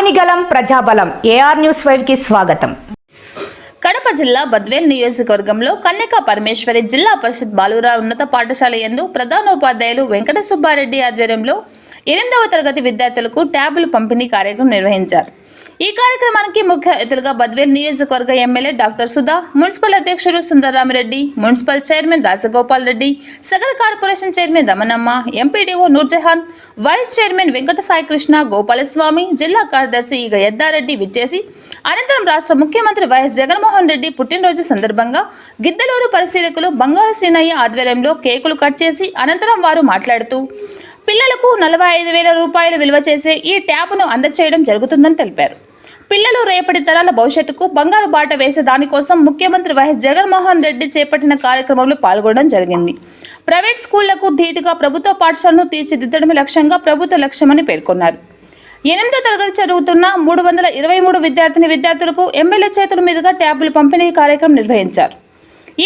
ఆపనిగలం ప్రజాబలం. AR news ఫైవ్కి స్వాగతం. కడప జిల్లా బద్వేల్ నియోజకవర్గంలో కన్యక పరమేశ్వరి జిల్లా పరిషత్ బాలురా ఉన్నత పాఠశాల యందు ప్రధానోపాధ్యాయులు వెంకట సుబ్బారెడ్డి ఆధ్వర్యంలో ఎనిమిదవ తరగతి విద్యార్థులకు ట్యాబులు పంపిణీ కార్యక్రమం నిర్వహించారు. ఈ కార్యక్రమానికి ముఖ్య అతిథులుగా బద్వేల్ నియోజకవర్గ ఎమ్మెల్యే డాక్టర్ సుధా మున్సిపల్ అధ్యక్షుడు Sundararamireddy municipal chairman Rajagopal Reddy Sagara corporation chairman Ramanamma MPDO Noorjahan vice chairman Venkata Saikrishna Gopalaswamy జిల్లా కార్యదర్శి ఈగ యద్దారెడ్డి విచ్చేసి అనంతరం రాష్ట్ర ముఖ్యమంత్రి వైఎస్ జగన్మోహన్ రెడ్డి పుట్టినరోజు సందర్భంగా గిద్దలూరు పరిశీలకులు బంగారు సీనయ్య ఆధ్వర్యంలో కేకులు కట్ చేసి అనంతరం వారు మాట్లాడుతూ పిల్లలకు నలభై ఐదు వేల రూపాయలు విలువ చేసే ఈ ట్యాబ్ను అందచేయడం జరుగుతుందని తెలిపారు. పిల్లలు రేపటి తరాల భవిష్యత్తుకు బంగారు బాట వేసే దానికోసం ముఖ్యమంత్రి వైఎస్ జగన్మోహన్ రెడ్డి చేపట్టిన కార్యక్రమంలో పాల్గొనడం జరిగింది. ప్రైవేట్ స్కూళ్ళకు ధీటుగా ప్రభుత్వ పాఠశాలను తీర్చిదిద్దడమే లక్ష్యంగా ప్రభుత్వ లక్ష్యమని పేర్కొన్నారు. ఎనిమిదో తరగతి చదువుతున్న మూడు వందల ఇరవై మూడు విద్యార్థిని విద్యార్థులకు ఎమ్మెల్యే చేతుల మీదుగా ట్యాబ్లు పంపిణీ కార్యక్రమం నిర్వహించారు.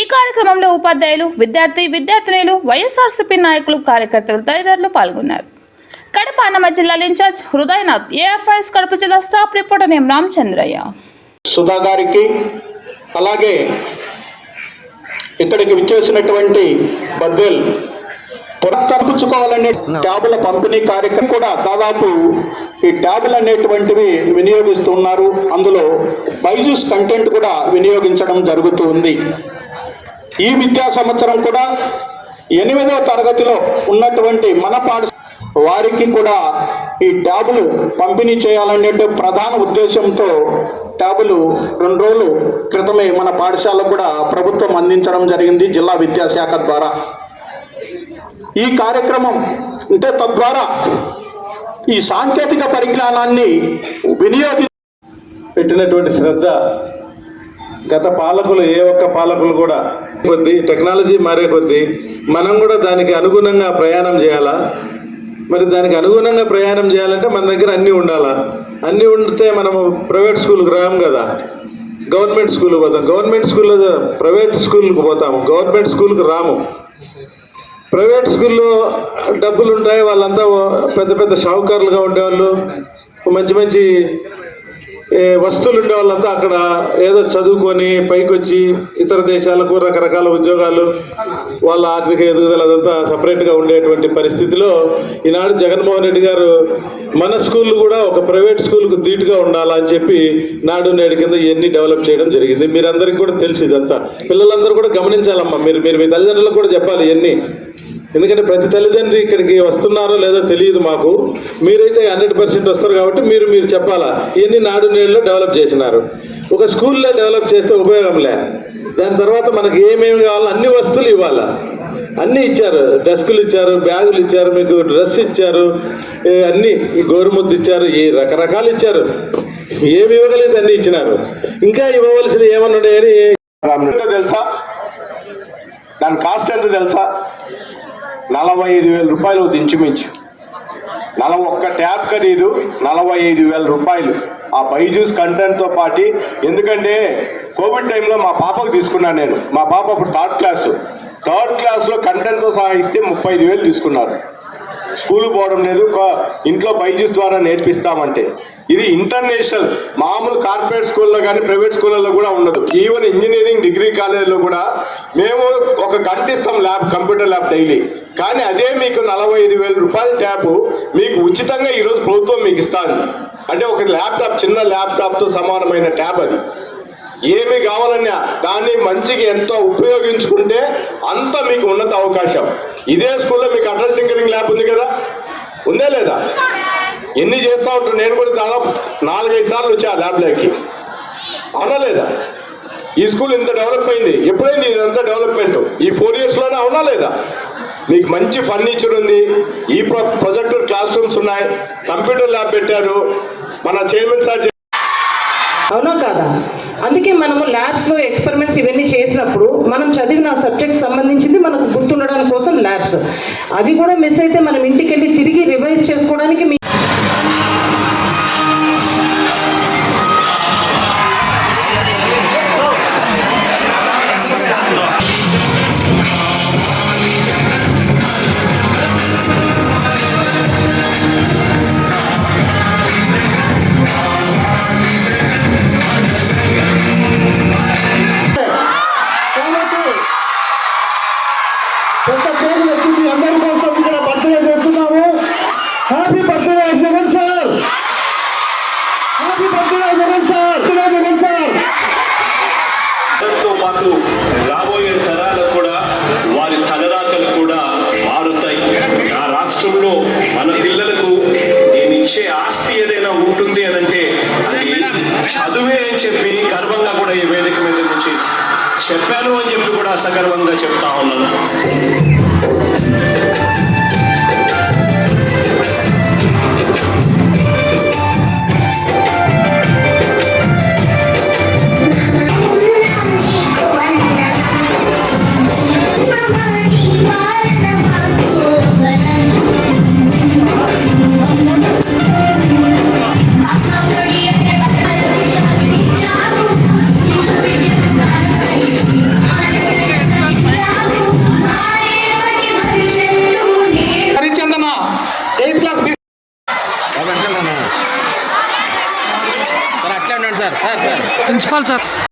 ఈ కార్యక్రమంలో ఉపాధ్యాయులు విద్యార్థి విద్యార్థినులు వైఎస్ఆర్సీపీ నాయకులు కార్యకర్తలు తదితరులు పాల్గొన్నారు. కడప అన్నమ జిల్లా ఇన్ఛార్జ్ హృదయనాథ్ ఏఆర్ కడప జిల్లా staff reporter name Ramachandraiah. Sudha గారికి అలాగే ఇక్కడికి విచ్చేసినటువంటి బద్వేల్ పునఃకల్పించుకోవాలనే ట్యాబుల పంపిణీ కార్యక్రమం కూడా దాదాపు ఈ ట్యాబులు అనేటువంటివి వినియోగిస్తున్నారు. అందులో బైజూస్ కంటెంట్ కూడా వినియోగించడం జరుగుతూ ఉంది ఈ విద్యా సంవత్సరం కూడా ఎనిమిదవ తరగతిలో ఉన్నటువంటి మన పాఠ వారికి కూడా ఈ ట్యాబులు పంపిణీ చేయాలనే ప్రధాన ఉద్దేశంతో ట్యాబులు రెండు రోజులు క్రితమే మన పాఠశాలకు కూడా ప్రభుత్వం అందించడం జరిగింది జిల్లా విద్యాశాఖ ద్వారా. ఈ కార్యక్రమం అంటే తద్వారా ఈ సాంకేతిక పరిజ్ఞానాన్ని వినియోగి పెట్టినటువంటి శ్రద్ధ గత పాలకులు ఏ ఒక్క పాలకులు కూడా కొద్దీ టెక్నాలజీ మారే కొద్దీ మనం కూడా దానికి అనుగుణంగా ప్రయాణం చేయాలా? మరి దానికి అనుగుణంగా ప్రయాణం చేయాలంటే మన దగ్గర అన్నీ ఉండాలా? అన్నీ ఉంటే మనము ప్రైవేట్ స్కూల్కి రాము కదా. గవర్నమెంట్ స్కూల్కి పోతాం. గవర్నమెంట్ స్కూల్లో ప్రైవేట్ స్కూల్కి పోతాము. గవర్నమెంట్ స్కూల్కి రాము. ప్రైవేట్ స్కూల్లో డబ్బులు ఉంటాయి. వాళ్ళంతా పెద్ద పెద్ద షావుకారులుగా ఉండేవాళ్ళు. మంచి మంచి వస్తువులు ఉండే వాళ్ళంతా అక్కడ ఏదో చదువుకొని పైకి వచ్చి ఇతర దేశాలకు రకరకాల ఉద్యోగాలు వాళ్ళ ఆర్థిక ఎదుగుదల అదంతా సపరేట్గా ఉండేటువంటి పరిస్థితిలో ఈనాడు జగన్మోహన్ రెడ్డి గారు మన స్కూల్ కూడా ఒక ప్రైవేట్ స్కూల్కు ధీటుగా ఉండాలా అని చెప్పి నాడు నేడు కింద ఇవన్నీ డెవలప్ చేయడం జరిగింది. మీరందరికీ కూడా తెలిసి ఇదంతా. పిల్లలందరూ కూడా గమనించాలమ్మా మీరు మీరు మీ తల్లిదండ్రులకు కూడా చెప్పాలి ఇవన్నీ. ఎందుకంటే ప్రతి తల్లిదండ్రి ఇక్కడికి వస్తున్నారో లేదో తెలియదు మాకు. మీరైతే హండ్రెడ్ పర్సెంట్ వస్తారు కాబట్టి మీరు మీరు చెప్పాలా ఇవన్నీ నాడు నేడులో డెవలప్ చేసినారు? ఒక స్కూల్లో డెవలప్ చేస్తే ఉపయోగంలే దాని తర్వాత మనకి ఏమేమి కావాలో అన్ని వస్తువులు ఇవ్వాలా. అన్నీ ఇచ్చారు. డెస్కులు ఇచ్చారు బ్యాగులు ఇచ్చారు మీకు డ్రెస్ ఇచ్చారు అన్నీ. ఈ ఇచ్చారు ఈ రకరకాలు ఇచ్చారు. ఏమి ఇవ్వగలిగితే అన్నీ ఇచ్చినారు. ఇంకా ఇవ్వవలసినవి ఏమన్నా ఉన్నాయని తెలుసా దాని కాస్ట్ ఎంత తెలుసా? నలభై ఐదు వేల రూపాయలు దించుమించు. నలభై ఒక్క ట్యాబ్ ఖరీదు నలభై ఐదు వేల రూపాయలు. ఆ బైజూస్ కంటెంట్తో పాటు ఎందుకంటే కోవిడ్ టైంలో మా పాపకు తీసుకున్నాను నేను. మా పాప అప్పుడు థర్డ్ క్లాసు. థర్డ్ క్లాస్లో కంటెంట్తో సహా ఇస్తే ముప్పై ఐదు వేలు తీసుకున్నారు. స్కూల్ పోవడం లేదు కా- ఇంట్లో బైజూస్ ద్వారా నేర్పిస్తామంటే. ఇది ఇంటర్నేషనల్ మామూలు కార్పొరేట్ స్కూల్లో కానీ ప్రైవేట్ స్కూళ్ళలో కూడా ఉండదు. ఈవెన్ ఇంజనీరింగ్ డిగ్రీ కాలేజీలో కూడా మేము ఒక గంట ఇస్తాం ల్యాబ్ కంప్యూటర్ ల్యాబ్ డైలీ. కానీ అదే మీకు నలభై ఐదు వేల రూపాయల ట్యాబ్ మీకు ఉచితంగా ఈరోజు ప్రభుత్వం మీకు ఇస్తాను అంటే ఒక ల్యాప్టాప్ చిన్న ల్యాప్టాప్తో సమానమైన ట్యాబ్ అది. ఏమి కావాలన్నా దాన్ని మంచిగా ఎంతో ఉపయోగించుకుంటే అంత మీకు ఉన్నత అవకాశం. ఇదే స్కూల్లో మీకు అటల్ టింకరింగ్ ల్యాబ్ ఉంది కదా? ఉందే లేదా? ఎన్ని చేస్తూ ఉంటారు? నేను కూడా దాదాపు నాలుగైదు సార్లు వచ్చా ఆ ల్యాబ్లోకి అవునా లేదా? ఈ స్కూల్ ఇంత డెవలప్ అయింది. ఎప్పుడైంది ఇదంతా డెవలప్మెంట్? ఈ ఫోర్ ఇయర్స్లోనే అవునా లేదా? మీకు మంచి ఫర్నిచర్ ఉంది. ఈ ప్రొజెక్టర్ క్లాస్ రూమ్స్ ఉన్నాయి. కంప్యూటర్ ల్యాబ్ పెట్టారు. మన చైర్మన్ సార్ అవునా కాదా? అందుకే మనము ల్యాబ్స్లో ఎక్స్పెరిమెంట్స్ ఇవన్నీ చేసినప్పుడు మనం చదివిన సబ్జెక్ట్ సంబంధించింది మనకు గుర్తుండడం కోసం ల్యాబ్స్. అది కూడా మిస్ అయితే మనం ఇంటికి వెళ్ళి తిరిగి రివైజ్ చేసుకోవడానికి పెద్ద కేక్ తెచ్చింది అందరి కోసం ఇక్కడ బర్త్డే చేస్తున్నాము. Happy birthday Jagan sir. Happy birthday Jagan sir. Jagan sir. తో పాటు రాబోయే తరాలకు కూడా వారి తలరాతలు కూడా మారుతాయి. ఆ రాష్ట్రంలో మన పిల్లలకు నేను ఇచ్చే ఆస్తి ఏదైనా ఉంటుంది అని అంటే అది చదువే అని చెప్పి గర్వంగా కూడా ఈ వేదిక మీద చెప్పాను అని చెప్పి కూడా సగర్వంగా చెప్తా ఉన్నాను. సార్